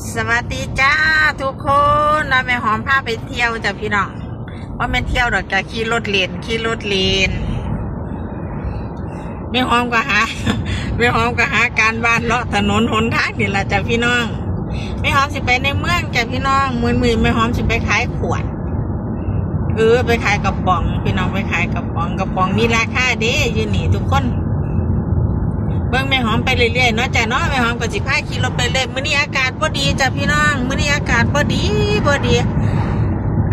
สวัสดีจ้าทุกคนเราแม่หอมพาไปเที่ยวจ้ะพี่น้องว่าแม่เที่ยวดอกจะขี่รถเลนขี่รถเลนแม่หอมก็หาแม่หอมก็หาการบ้านเลาะถนนหนทางนี่แหละจ้ะพี่น้องแม่หอมสิไปในเมืองจ้ะพี่น้องมือมือแม่หอมสิไปขายขวดเออไปขายกระป๋อง พี่น้องไปขายกระป๋องกระป๋องมีราคาเด้อยู่นี่ทุกคน เบิ่งแม่หอมไปเรื่อยๆเนาะจ้ะเนาะแม่หอมก็สิพาขี่รถไปเรื่อยมื้อนี้อากาศบ่ดีจ้ะพี่น้องมื้อนี้อากาศบ่ดีบ่ดี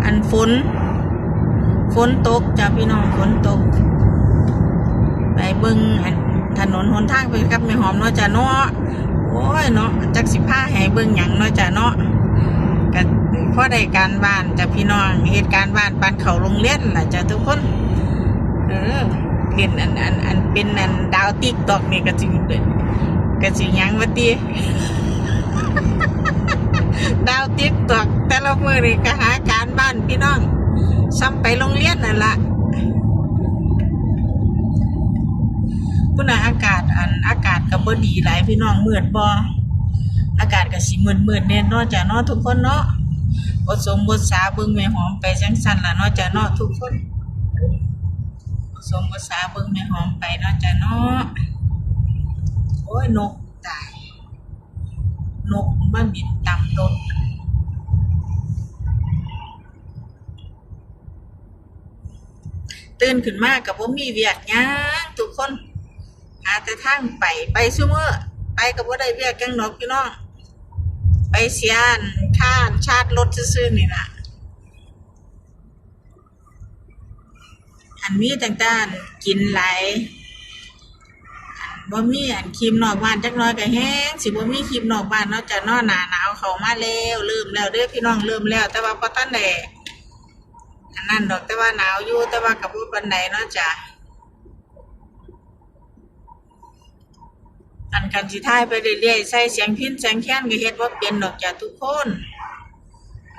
อันฝนฝนตกจ้ะพี่น้องฝนตก ไปเบิ่งอันถนนหนทางไปกับแม่หอมเนาะจ้ะเนาะโอ้ยเนาะจักสิพาให้เบิ่งหยังเนาะจ้ะเนาะก็พอได้การบ้านจ้ะพี่น้องเหตุการณ์บ้านปานเขาโรงเรียนล่ะจ้ะทุกคน เออ เห็นอันอันอันเป็นอันดาวติ๊กตอกนี่ก็จริงก็จริงยังวะตีดาวติ๊กตอกแต่ละมือนี่ก็หาการบ้านพี่น้องซ้ำไปโรงเรียนนั่นละคุณน่ะอากาศอันอากาศก็บ่ดีหลายพี่น้องมืดบ่อากาศก็สิมืดมืดๆแน่เนาะจ้ะเนาะทุกคนเนาะบทสมบทสาบิ่งแม่หอมไปจังซันละนาะจ้ะเนาะทุกคน สมภาษาเบิ่งแม่หอมไปเนาะจ้ะเนาะโอ้ยนกตายนกมันบินต่ำรถตื่นขึ้นมากกับว่ามีเวียกหยังทุกคน หาแต่ทางไปไปซุมื้อไปกับว่าได้เวียกหยังดอกพี่น้อง ไปเสียนค่าชาร์จรถซื่อๆนี่ล่ะ อันมีต่างๆกินไหลอันบ่มีอันครีมนอกบ้านจักน้อยก็แห้งสิบ่มีครีมนอกบ้านเนาะจะนอหนาหนาวเข้ามาแล้วเริ่มแล้วเด้อพี่น้องเริ่มแล้ว แต่ว่าบ่ทันได้อันนั้นดอกแต่ว่าหนาวอยู่แต่ว่าก็บ่ปานใดเนาะจ้ะอันกันสิท้ายไปเรื่อยๆใส่เสียงพินเสียงแค้นก็เฮ็ดบ่าเป็นดอกจ้ะทุกคน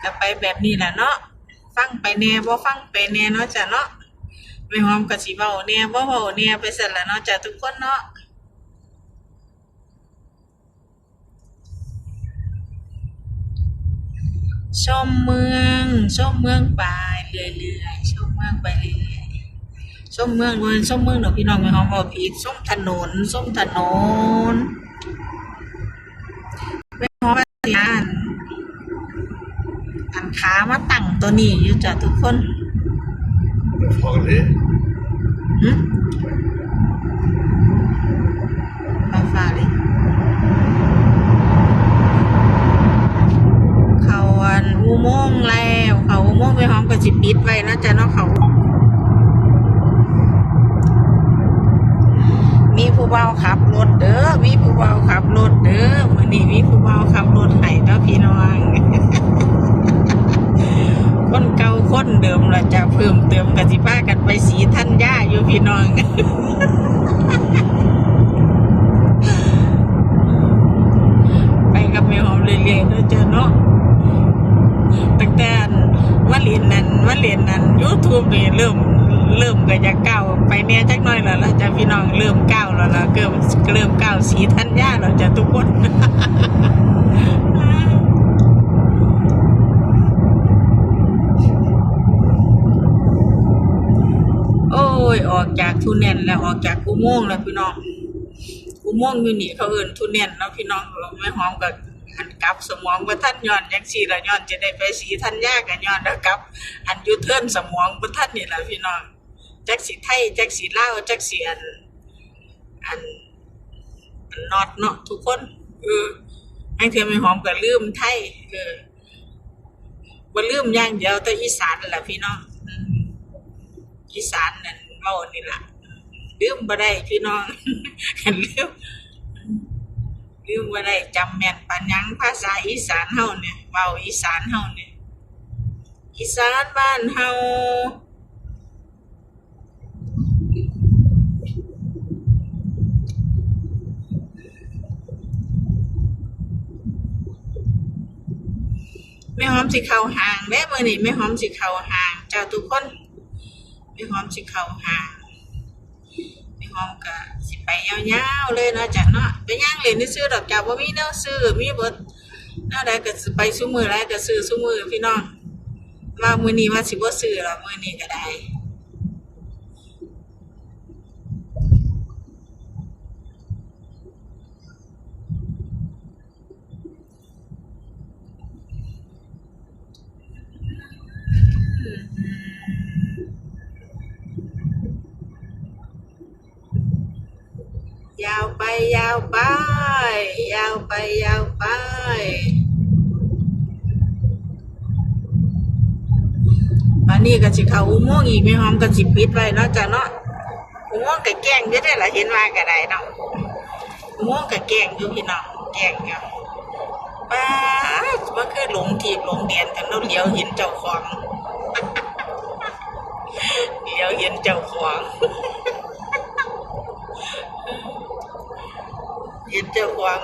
ก็ไปแบบนี้แหละเนาะฟังไปแน่บ่ฟังไปแน่เนาะจ้ะเนาะ ไม่หอมกับสีเบาเนี่ยบ่เบาเนี่ยไปเสร็จแล้วเนาะจ้ะทุกคนเนาะชมเมืองชมเมืองไปเรื่อยๆชมเมืองไปเรื่อยๆชมเมืองเมืองชมเมืองเดี๋ยวพี่น้องไม่หอมบอกผิดชมถนนชมถนนไม่หอมว่าสิอ่านอันขามาตั้งตัวนี้อยู่จ้ะทุกคน Farlig. หึฟ้าฟ้าเลยเขาอันอุโมงค์แล้ว เขาอุโมงค์ไปหอมกับจิปิดไว้นะจ๊ะเนาะเขามีผู้เบาขับรถเด้อ มีผู้เบาขับรถเด้อมื้อนี้มีผู้เบาขับรถให้เนาะพี่น้อง คนเก่าคนเดิมเราจะเพิ่มเติมกันสิพา กันไปสีทัญญาอยู่พี่น้องไปกับแม่หอมเรื่อยๆเนาะจ้ะเนาะตั้งแต่ว่าเรียนนั้นว่าเรียนนั้นยูทูบนี่เริ่มเริ่มก็จะก้าวไปเนี่ยจักหน่อยแล้วล่ะจ้ะพี่น้องเริ่มก้าวแล้วล่ะเริ่มเริ่มก้าวสีทัญญาแล้วจ้ะทุกคน โอ้ ยออกจากทุเนนแล้วออกจากอุโมงค์แล้วพี่น้องอุโมงค์อยู่นี่เขาเอิ้นทุเนนเนาะพี่น้องเราไม่หอมกับหันกลับสมองบ่ทันย้อนจังซี่ละย้อนจะได้ไปสีทันยากกันย้อนแล้วกลับ อันยูเทิร์นสมองบ่ทันนี่แหละพี่น้องแจักสิไทยแจักสิลาวจักสิอันอันอันนอดเนาะทุกคนเออให้เธอไม่หอมก็ลืมไทยเออบ่ลืมอย่างเดียวแต่อีสานนั่นล่ะพี่น้องอืมอีสานนั่น เว้านี่ล่ะลืมบ่ได้พี่น้องลืมลืมบ่ได้จำแม่นปานหยังภาษาอีสานเฮาเนี่ยเว้าอีสานเฮาเนี่ยอีสานบ้านเฮาแม่หอมสิเข้าห้างเด้มื้อนี้แม่หอมสิเข้าห้างเจ้าทุกคน พี่หอมสิเข้าหางพี่หอมก็สิไปยาวๆเลยเนาะจ้ะเนาะไปย่างเล่นซื้อดอกจ้าบ่มีแนวซื้อมีเบิดแนวใดก็สิไปซุมือแล้วก็ซื้อซุมือพี่น้องว่ามื้อนี้ว่าสิบ่ซื้อหรอกมื้อนี้ก็ได้ ยาวไปยาวไป ยาวไปยาวไปอันนี้ก็สิเขาอุโมงค์อีกไม่หอมก็สิปิดไว้เนาะจ้ะเนาะอุโมงค์ก็แกงอยู่ได้ละเห็นว่าก็ได้เนาะอุโมงค์ก็แกงอยู่พี่น้องแกงอยู่ป้าดมันคือหลงทีบหลงเดียนกันแล้วเลี้ยวเห็นเจ้าของเลี้ยวเห็นเจ้าของ เ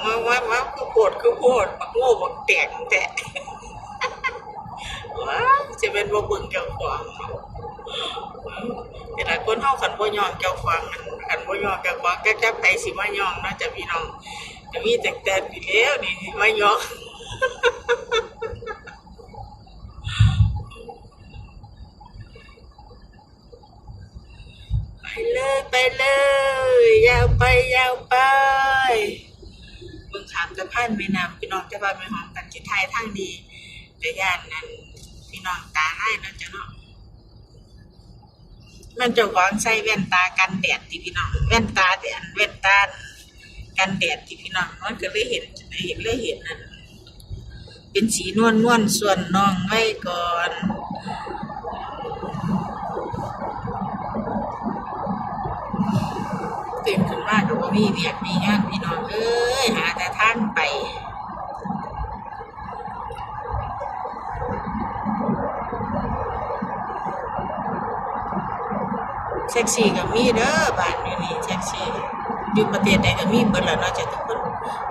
ห็นเจ้าของมาว่าว่าคือโพดคือโพดบักโง่บักแตกแต่ว้าจะเป็นบ่เบิ่งเจ้าของเนาะแต่ละคนเฮาขันบ่ยอมเจ้าของนั่นคันบ่ยอมเจ้าของแก๊กแก๊กไผสิมายอมนะจะพี่น้องจะมีแต่แต่พี่แล้วนี่มายอม ไปเลยไปเลย ยาวไปยาวไปเบิ่านแม่น้ำพี่น้องจะว่าแม่หอมกันสิทยทางดีแต่ย่านนั้นพี่น้องตาให้นาะจ้ะเนาะมันจ้าของใส่แว่นตากันแดดที่พี่น้องแว่นตาแดดแว่นตากันแดดที่พี่น้องมันก็เลยเห็นเห็นเลยเห็นนั่นเป็นสีนวลนวลส่วนน้องไว้ก่อน มีเวียกมีงานพี่น้องเอ้ยหาแต่ทางไปแท็กซี่ก็มีเด้อบ้านอยู่นี่แท็กซี่อยู่ประเทศใดก็มีเบิดแล้วเนาะจ้ะทุกคน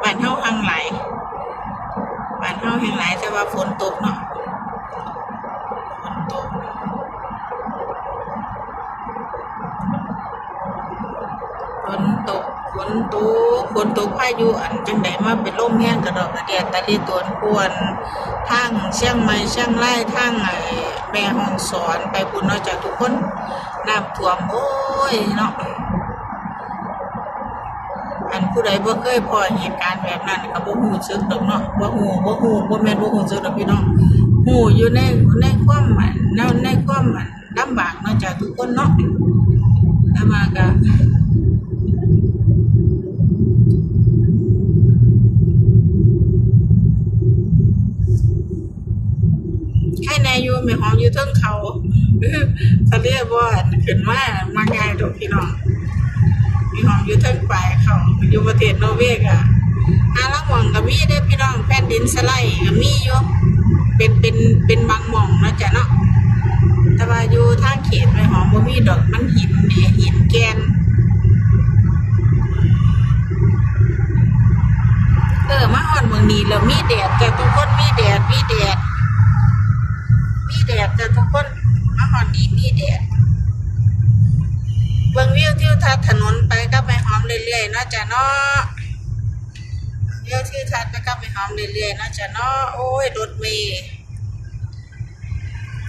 บ้านเฮาหังหลายบ้านเฮาแห่งหลายแต่ว่าฝนตกเนาะฝนตก ฝนตกฝนตกพายุอันจังไดมาเป็นลมแห้งกระดอกกระเดียดตะลีตวนควรทางเชียงใหม่เชียงรายทางไอแม่ฮ่องสอนไปพุ่นเนาะจากทุกคนน้ำท่วมโอ้ยเนาะอันผู้ใดบ่เคยพอเหตุการณ์แบบนั้นก็บ่ฮู้สึกดอกเนาะบ่ฮู้บ่ฮู้บ่แม่นบ่ฮู้สึกดอกพี่น้องฮู้อยู่ในในความหมันในในความหมันลำบากเนาะจากทุกคนเนาะแต่ว่าก็ อยู่ไม่หอมอยู่เทิงเขาทะเลบ่อนขึ้นมามาง่ายดอกพี่น้องมีหอมอยู่เทิงปลายเขาอยู่ประเทศนอร์เวย์อะอาลังหวังก็มีเด้พี่น้องแผ่นดินสไลด์ก็มีอยู่เป็นเป็นเป็นบางหม่องนะจ้ะเนาะแต่ว่าอยู่ทางเขตไม่หอมบ่มีดอกมันหินแหน่หินแกนเออมาฮอดเมืองนี้แล้วมีแดดแต่ทุกคนมีแดดมีแดด แดดแต่ทุกคนมาหอนนี้มีแดดเบิ่งวิวทิวทัศน์ถนนไปกับแม่หอมเรื่อยๆเนาะจ้ะเนาะวิวทิวทัศน์ไปกับแม่หอมเรื่อยๆเนาะจ้ะเนาะโอ้ยรถเมล์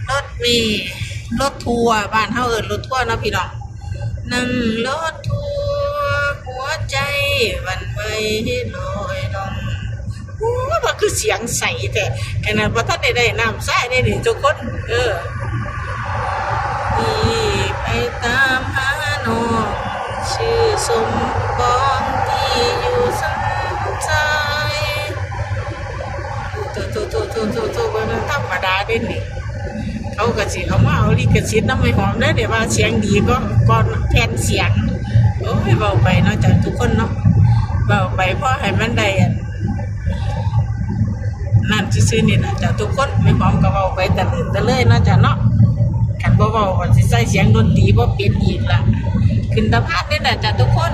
รถเมล์รถทัวร์บ้านเฮาเอิ้นรถทัวร์เนาะพี่น้องนั่งรถทัวร์หัวใจวันไหวลอยลอง โอ้ยมันคือเสียงใสแต่ขนาดว่าท่านได้ได้น้ำใส่ได้นี่งทุกคน เออนี่ไปตามหาน้องชื่อสมปองที่อยู่สันใจโตโตโตโตโตโตมันธรรมดาเด้นี่เขาก็สิเขามาเอาลิขสิทธิ์น้ำไม่หอมได้เดี๋ยวว่าเสียงดีก็ก่อนแทนเสียงโอ้ยเบาไปเนาะจากทุกคนเนาะเบาไปเพราะให้มันได้อั นั่นซื่อๆนี่นะจ้ะทุกคนมีความกระเว้าไปแต่ลื่นแต่เลยนะจ้ะเนาะกันบ่เว้าว่าสิใส่เสียงดนตรีบ่เป็นอีกละขึ้นตะพานนี่นะจ้ะทุกคน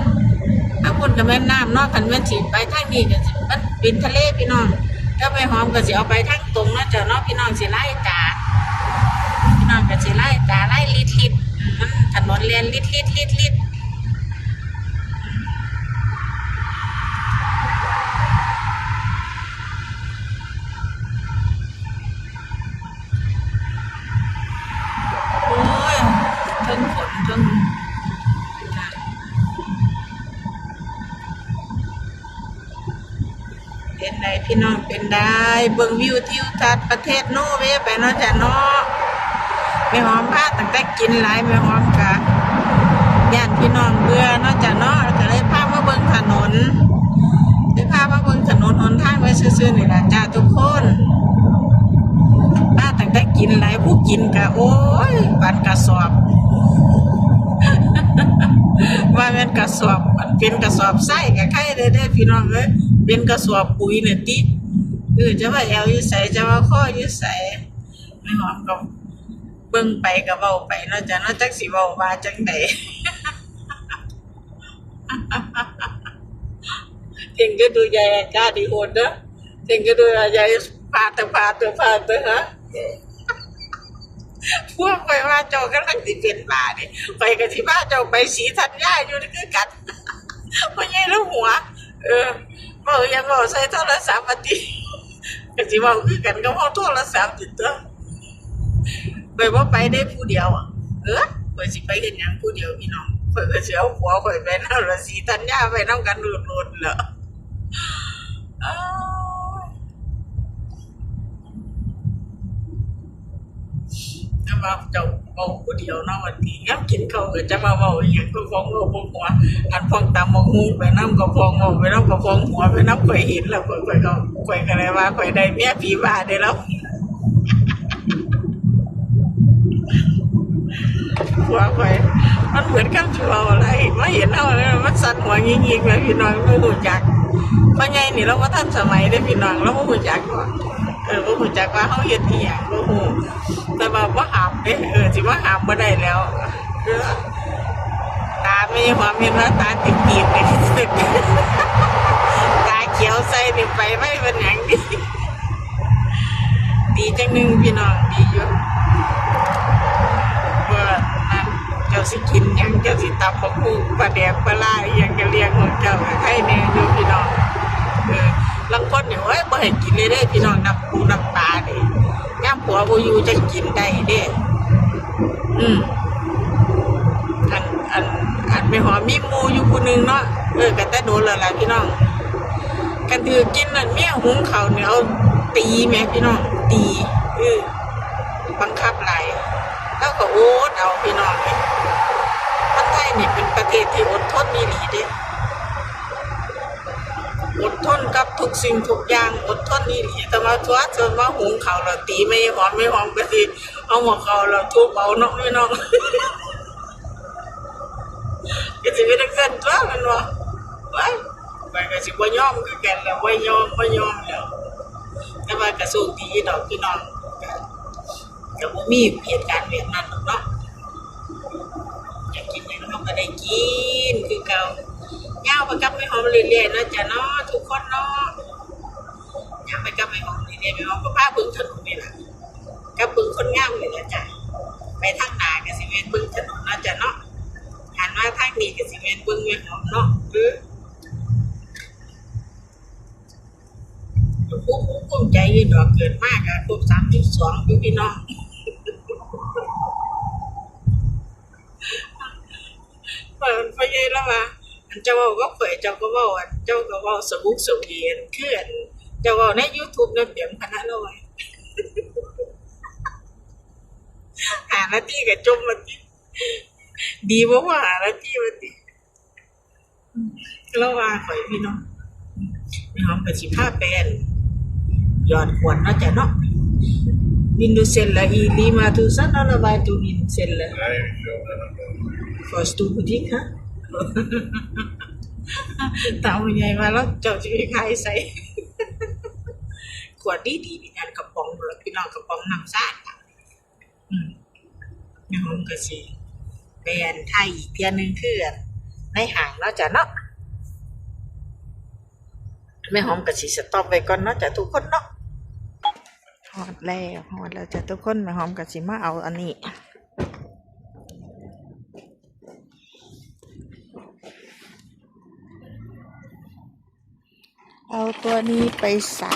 ถ้าคนก็แม่น้ำนาะคันแม่นสิไปทางนี้ก็สิมันเป็นทะเลพี่น้องถ้าไปหอมก็สิเอาไปทางตรงนะจ้ะเนาะพี่น้องสิไล่ตาพี่น้องก็สิไล่ตาไล่ลิดลิดมันถนนเลียนลิดลิดลิดลิด พี่น้องเป็นได้เบิ่งวิวทิวทัศน์ประเทศโนเวไปเนาะจ้ะเนาะแม่หอมพาตั้งแต่กินหลายแม่หอมกะย่านพี่น้องเบื่อเนาะจ้ะเนาะก็เลยพามาเบิ่งถนนได้พามาเบิ่งถนนหนทางไว้ซื่อๆนี่ล่ะจ้าทุกคนพาตั้งแต่กินหลายผู้กินกะโอ้ยปันกระสอบว่าแม่นกระสอบเป็นกระสอบไส้กับไข่ได้ได้พี่น้องเอ้ย เป็นกระสอบปุ๋ยเนี่ยติดเออจะว่าแอลยู่ใส่จะว่าข้อยู่ใส่ไม่หอมก็เบิ่งไปก็เว้าไปนาะจ้ะเนาะจักสิเว้าว่าจังได Tengo tu jaya ka di hoda. Tengo tu jaya pata pata pata ha. พวกไปว่าเจ้ากำลังสิเป็นบาเนี่ยไปกันที่บ้านเจ้าไปสีทัญญาอยู่นี่คือกันพ่อใหญ่แล้หัว เออ เมายังบอกใส่โทรศัพท์มาติกันสิเมาคือกันก็เพราโทรศัพท์ติดตัวไปว่าไปได้ผู้เดียวอะเออไปสิไปเห็นยังผู้เดียวพี่น้องเพื่อเสียวหัวข่อยไปนั่นละสีทัญญาไปน้ำกันหลุดๆเหรออ้าวจะมาจ้า เมาผู้เดียวเนาวันนี้ยับกินข้าวก็จะมาเมาอย่างก็ฟองเราพวกหัวอันฟองตามมองหูไปน้ำก็ฟองเมาไปน้ำก็ฟองหัวไปน้ำข่อยเห็นแล้วข่อยข่อยก็ข่อยก็เลยว่าข่อยได้เมียผีบาได้แล้วหัวไปมันเหมือนกับชัวอะไรไม่เห็นเอาเลยมันสั่นหัวงยิงๆเลยพี่น้องไม่รู้จักเพราะไงนี่เราก็ทันสมัยได้พี่น้องเราไม่รู้จักว่า เออไม่รู้จักว่าเขาเห็นที่อย่างไม่รู้แต่ว่าว่าหามเด้เออสิว่าหามไม่ได้แล้วเออตาไม่ความเห็นว่าตาติดตีบไปที่สุดตาเขียวใส่นี่ไปไม่เป็นอย่างดีดีจังหนึ่งพี่น้องดีอยู่ว่านั่นเจ้าสิกินหยังเจ้าสิตับปะกูปลาแดกปลาลาอหยังจะเลี้ยงของเจ้าให้แน่อยู่พี่น้องเออ ลังคนเนี่ยเอ้ยบ่ให้กินเลยเด้พี่น้องนับปูนับปลาเด้ย่ามผัวบ่อยู่จะกินได้เด้อืมอันอันอันไม่หอมมีหมูอยู่ผู้หนึงเนาะเออกันแต่โดนแล้วล่ะพี่น้องกันถือกินนั่นเมียหุงเขาเนี่ยเอาตีแม่พี่น้องตีเออบังคับไหลายแล้วก็โอ๊ตเอาพี่น้องเลยคนไทยนี่เป็นประเทศที่อดทนมีหลีเด้อ ทนกับทุกสิ่งทุกอย่างอดทนมีหลีแต่มาทัวจนมาหุงเขาเราตีไม่หอมไม่หอมก็สิเอาหัวเขาเราทุบเอาเนาะพี่น้องก็สิเป็นจังซั่นตัวมันว่าไว้ไปก็สิบ่ยอมคือกันแล้วบ่ยอมบ่ยอมแล้วแต่ว่ากระสูดีดอกพี่น้องก็ก็บ่มีเหตุการณ์แบบนั้นหรอกเนาะอยากกินหยังเรก็ได้กินคือเก่า ย่าวไปกับไม่หอมเรื่อยๆเนาะจ้ะเนาะทุกคนเนาะย่าวไปกับไม่หอมเรื่อยๆไม่หอมก็พาเบิ่งถนนนี่ล่ะกับเบิ่งคนงามนี่ล่ะจ้ะไปทางหน้าก็สิแม่นเบิ่งถนนนะจ้ะเนาะหันมาทางนี้ก็สิแม่นเบิ่งแม่หอมเนาะเออภูมิภูมิใจยู่ดอกเกินมากอะครบ32อยู่พี่น้องเปิดไฟเย็นแล้วมา เจ้าเว่าก็เผยเจ้าก็เว่าอันเจ้าก็เว่าสมุกสวีนเคลื่อนเจ้าเว่าในยูทูบเนี่ยเปลี่ยนคณะเราไว้หาหน้าที่กับจมมาทีดีเพราะว่าหาหน้าที่มาทีแล้วว่าข่อยพี่น้องพี่น้องกับสิบห้าแปนยอดขวดเนาะจ้ะเนาะวินดูเซลละอีลีมาทูซันนอลบายตูวินเซลละ First tu butik ha? Tahu nhai malah jauh jadi khai say ขวดดีดีพี่นันกระป๋องเลยพี่น้องกระป๋องน้ำซ่าดอืมนี่หอมกระสีแบรนด์ไทยอีกเพียงหนึ่งคืออันในห่างเนาจะเนาะไม่หอมกระสีสต็อปไว้ก่อนเนาะจะทุกคนเนาะหอดแล้วหอดแล้วจะทุกคนไม่หอมกระสีมาเอาอันนี้ เอาตัวนี้ไปใส่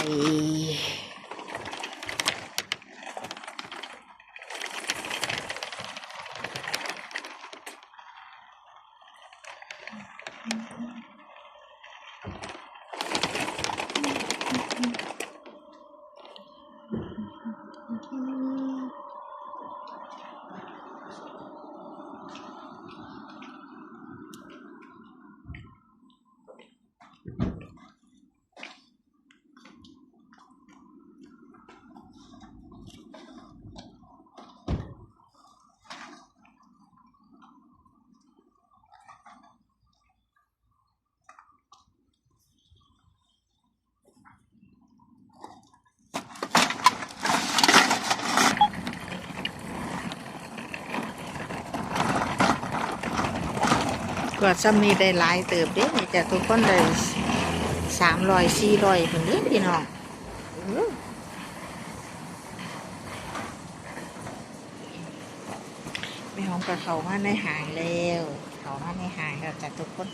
กวดซ้ำนี้ได้หลายเติบเด้นี่จะทุกคนได้สามร้อยสี่ร้อยคนเด้พี่น้องไม่หอมกับเขามาในหางแล้ว เขามาในหางแล้วจ้ะทุกคน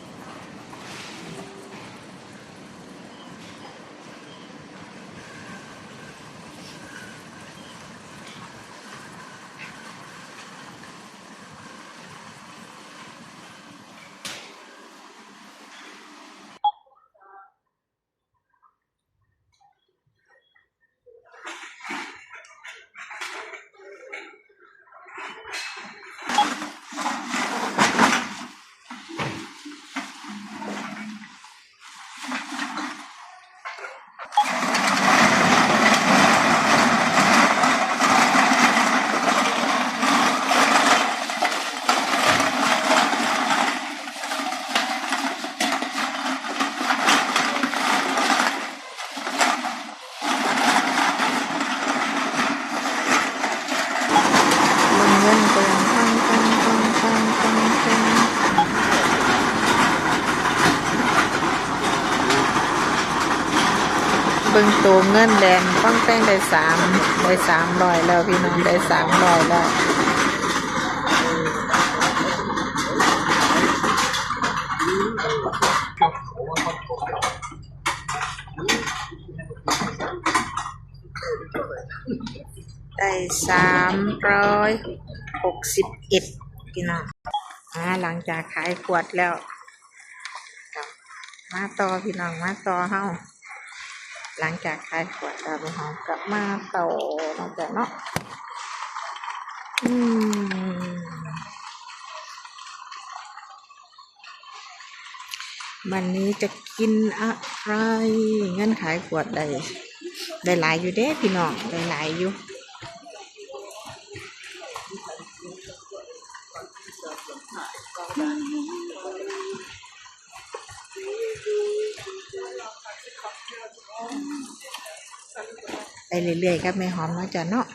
ลงเงินเกินปังปังปังปังปังปัง เบิ่งตัวเงินแดงป้องแป้งได้สามได้สามร้อยแล้วพี่น้องได้สามร้อยแล้วได้สามร้อยหกสิบเอ็ดพี่น้องอ่าหลังจากขายขวดแล้ว มาต่อพี่น้องมาต่อเฮา หลังจากขายขวดแล้วหอมกลับมาโตนอกจากเนาะอืมวันนี้จะกินอะไรเงินขายขวดได้ได้หลายอยู่เด้พี่น้องได้หลายอยู่ เรื่อยๆกับแม่หอมเนาะจ้ะเนาะ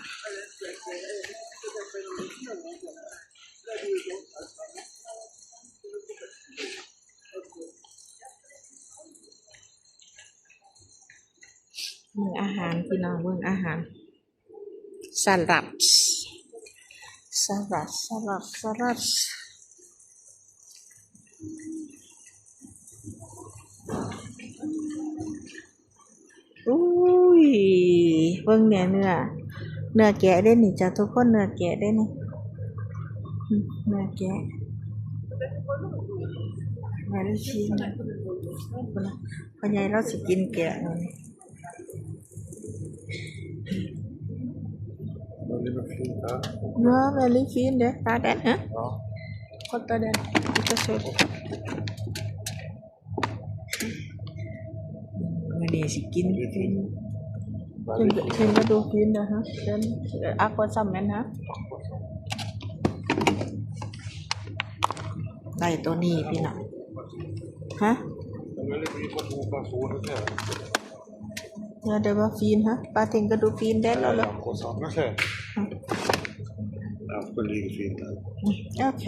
มืออาหารพี่น้องเมืองอาหารสลัดสลัดสลัดสลัดอุ้ยเบิ่งเนี่ยเนื้อเนื้อแกะได้นี่จ้ะทุกคนเนื้อแกะได้นี่อืมเนื้อแกะมาได้ชิมนะพ่อใหญ่เราสิกินแกะเอานี่ Man lieber fliegen, ja? Ja, väldigt fin det. Ta den, hä? Ja. Kolla den. Lite så. วันนี้สิกินฟิน Weil ถึง ich ถึงก็ดูฟินนะฮะเดิน อักว่าซัมแมนฮะได้ตัวนี้พี่น้องฮะ dann will ich die Versuche so ungefähr. เนี่ยเดี๋ยวว่าฟินฮะปลาถึงก็ดูฟินได้แล้วเหรอ Ja, groß ungefähr. Ja, Kollege fliegen dann. โอเค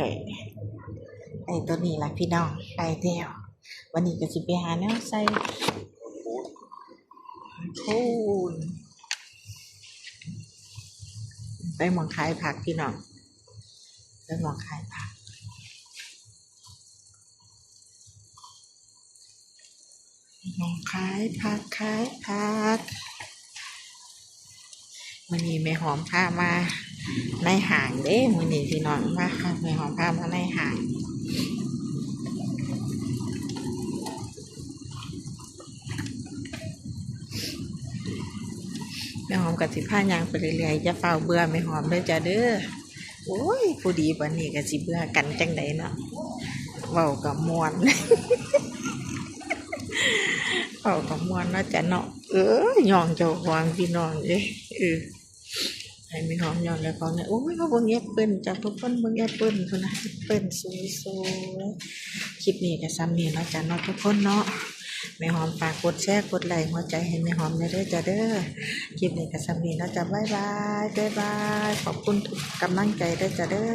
ไอ้ตัวนี้ล่ะพี่น้องได้เดียว วันนี้ก็สิไปหาแนวใส่ Brot. คูณไปมองขายผักพี่น้องไปมองขายผักมองขายผักขายผักวันนี้แม่หอมพามาในห่างเด้วันนี้พี่น้องมาค่ะแม่หอมพามาในห่าง ม่หอมกับสิผ้ายางไปเรื่อยๆจะเฝ้าเบื่อแม่หอมเด้อจ้าเด้อโอ้ยผู้ดีวันนี้ก็สิเบื่อกันจังไดเนาะเว้ากับมวนเว้ากับมวนเนาะจ้ะเนาะเออย่องเจ้าของพี่น้องเด้เออให้ม่หอมยองแล้วเขาเนี่ยโอ้ยเขาเบิ่งแอปเปิ้ลจ้ะทุกคนเบิ่งแอปเปิ้ลพุ่นนะแอปเปิ้ลสวยๆคลิปนี้ก็ซ้ำนี้เนาะจ้ะเนาะทุกคนเนาะ แม่หอมฝากกดแชร์กดไลค์หัวใจให้แม่หอมเด้อจ้ะเด้อคลิปนี้ก็สำนีเนาะจ้ะบ๊ายบายบ๊ายบาย ขอบคุณทุกกำลังใจเด้อจ้ะเด้อ